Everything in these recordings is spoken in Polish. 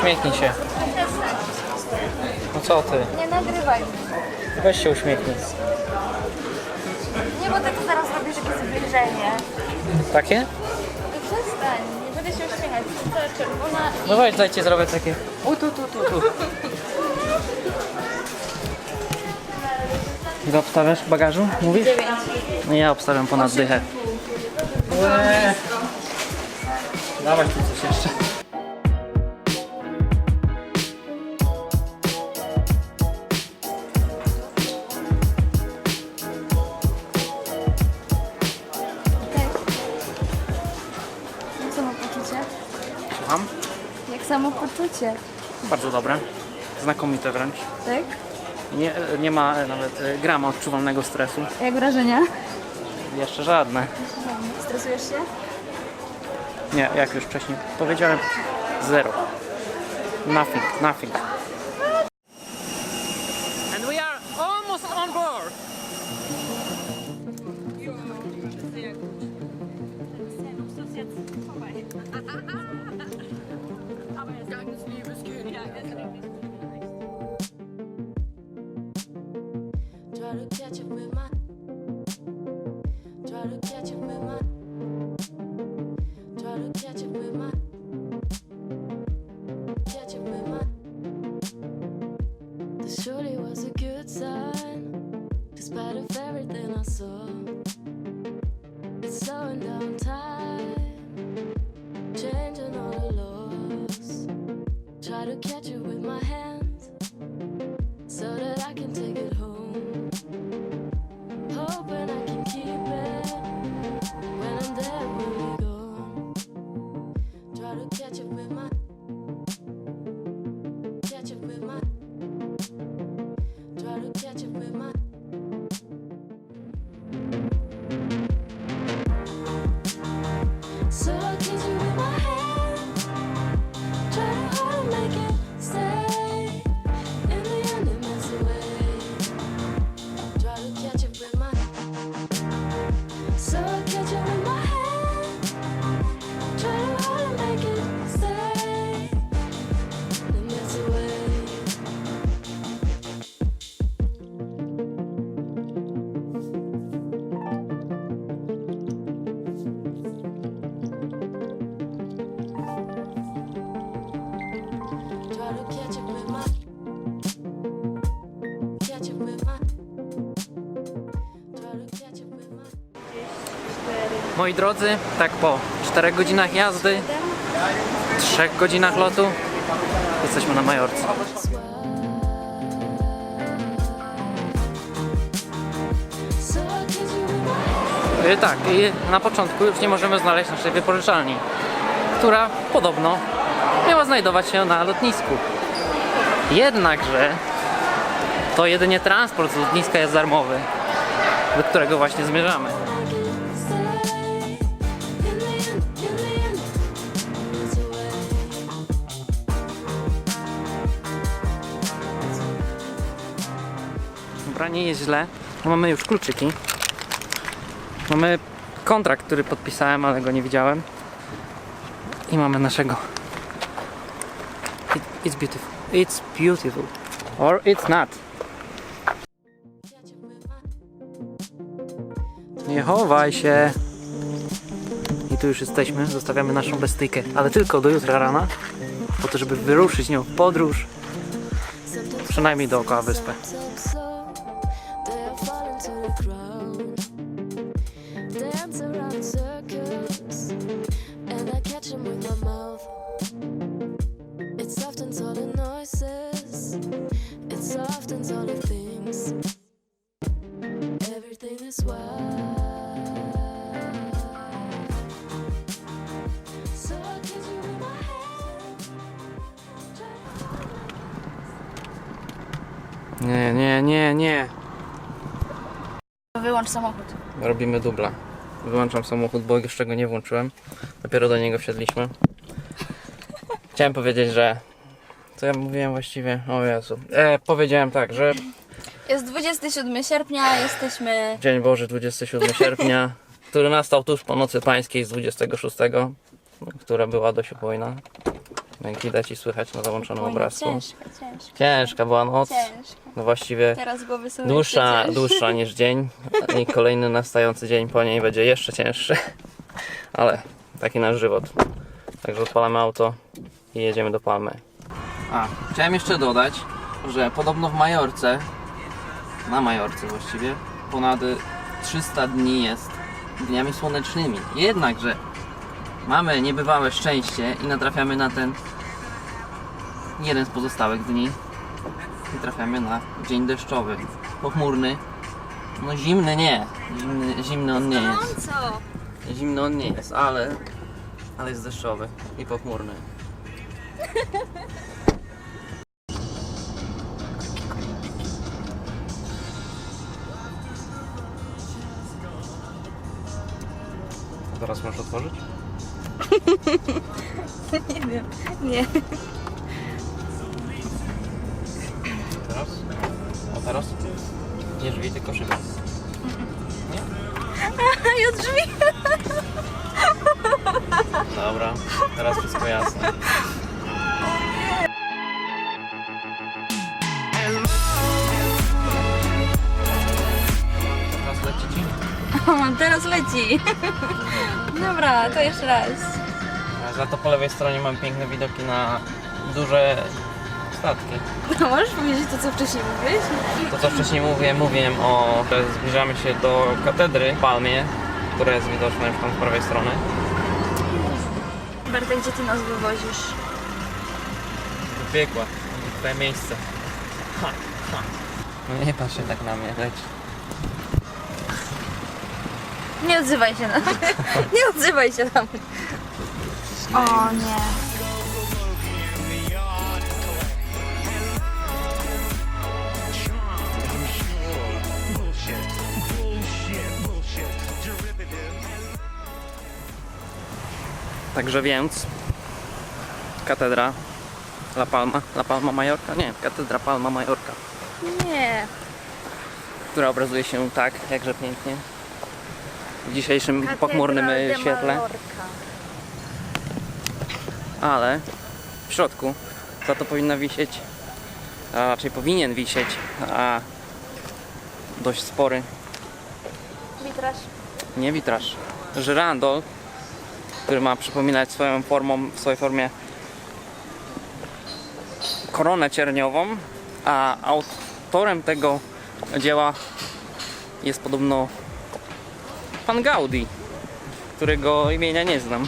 uśmiechnij się. No co ty? Nie nagrywaj. Weź się uśmiechnij. Nie, bo ty to zaraz robisz jakieś zbliżenie. Takie? No przestań, nie będę się uśmiechać. Cała czerwona No weź, dajcie zrobię takie. U, tu, tu, tu, tu. Ile obstawiasz w bagażu? Mówisz? No ja obstawiam ponad dychę. Łe. Dawaj tu coś jeszcze. Jak samopoczucie, Bardzo dobre. Znakomite wręcz. tak? Nie, nie ma nawet e, grama odczuwalnego stresu. Jak wrażenia? Jeszcze żadne. Stresujesz się? Nie, jak już wcześniej powiedziałem, zero. Nothing, nothing. And we are almost on board. Try to catch it with my hands catch it with my. There surely was a good time, despite of everything I saw. Slowing down time, changing all the laws. Try to catch it with my hands, so that I can take it home. Moi drodzy, tak po 4 godzinach jazdy, 3 godzinach lotu, jesteśmy na Majorce. I. Y, Tak, i na początku już nie możemy znaleźć naszej wypożyczalni, która podobno miała znajdować się na lotnisku. Jednakże to jedynie transport z lotniska jest darmowy, do którego właśnie zmierzamy. Dobra, nie jest źle. Mamy już kluczyki. Mamy kontrakt, który podpisałem, ale go nie widziałem. I mamy naszego. It, it's beautiful. It's beautiful. Or it's not. Nie chowaj się. I tu już jesteśmy. Zostawiamy naszą bestyjkę, ale tylko do jutra rana. Po to, żeby wyruszyć nią w podróż. Przynajmniej dookoła wyspy. all of things. Everything is wild. So I kiss you my. Nie, nie, nie, nie. Wyłącz samochód. Robimy dubla. Wyłączam samochód, bo jeszcze go nie włączyłem. Dopiero do niego wsiedliśmy. Chciałem powiedzieć, że co ja mówiłem właściwie? O Jezu. E, powiedziałem tak, że Jest 27 sierpnia, jesteśmy... Dzień Boży 27 sierpnia, który nastał tuż po nocy pańskiej z 26, która była dość upojna. Jak widać i słychać na załączonym obrazku. Ciężko, ciężko, Ciężka była noc. ciężko. No właściwie Teraz głowy są dłuższa, jeszcze dłuższa niż dzień i kolejny nastający dzień po niej będzie jeszcze cięższy. Ale taki nasz żywot. Także odpalamy auto i jedziemy do Palmy. A, chciałem jeszcze dodać, że podobno w Majorce, na Majorce właściwie, ponad 300 dni jest dniami słonecznymi. Jednakże mamy niebywałe szczęście i natrafiamy na ten jeden z pozostałych dni i trafiamy na dzień deszczowy, pochmurny. No zimny nie, zimny, zimny on nie jest. Zimny on nie jest, ale, ale jest deszczowy i pochmurny. Teraz możesz otworzyć? Nie wiem. Nie. Teraz? O teraz? Nie drzwi, tylko szyby. I od drzwi. Dobra, teraz wszystko jasne. Teraz leci ci? O, teraz leci. Dobra, to jeszcze raz. Za to po lewej stronie mam piękne widoki na duże statki. No, możesz powiedzieć to, co wcześniej mówiłeś? To co wcześniej mówiłem, mówiłem o, że zbliżamy się do katedry w Palmie, która jest widoczna już tam z prawej strony. Bartek, gdzie ty nas wywozisz? Do piekła, twoje miejsce. Ha, ha. No nie patrz się tak na mnie, leć. Nie odzywaj się na mnie. Nie odzywaj się na mnie. O nie. Także więc katedra La Palma, La Palma Majorka? Nie, katedra Palma Majorka, Nie. która obrazuje się tak, jakże pięknie w dzisiejszym pochmurnym e, świetle, ale w środku za to powinna wisieć, a raczej powinien wisieć, a dość spory, Witraż. nie witraż, żyrandol, który ma przypominać swoją formą, w swojej formie koronę cierniową, a autorem tego dzieła jest podobno pan Gaudi, którego imienia nie znam.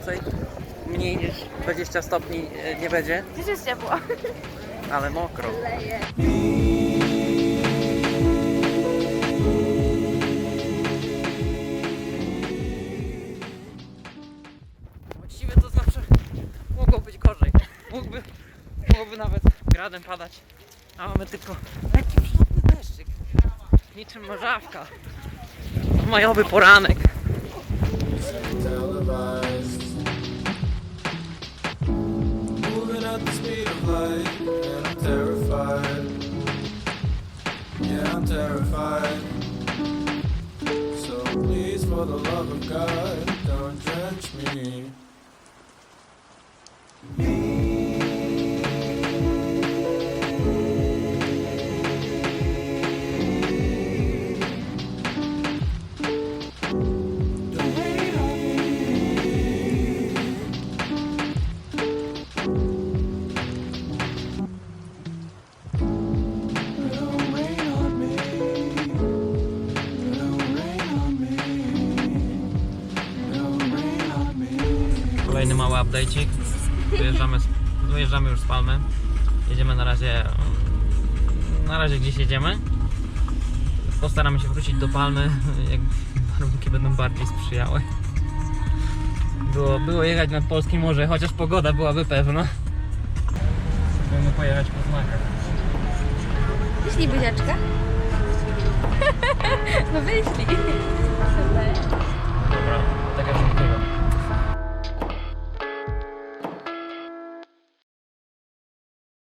Gorącej, mniej niż 20 stopni e, nie będzie, Gdzieś jest ciepło. ale mokro. Właściwie to zawsze mogło być gorzej. Mógłby, mógłby nawet gradem padać, a mamy tylko taki przyjemny deszczyk. Niczym morzawka. Majowy poranek. televised. At the speed of light, and I'm terrified. Yeah, I'm terrified. So please, for the love of God, don't drench me. Update'cik. Wyjeżdżamy, z, wyjeżdżamy już z Palmy. Jedziemy na razie. mm, Na razie gdzieś jedziemy. Postaramy się wrócić do Palmy, jak warunki będą bardziej sprzyjały. Było, było jechać nad polskie morze, chociaż pogoda byłaby pewna. Spróbujemy pojechać po znakach. Wyślij buziaczka. No wyślij. Super.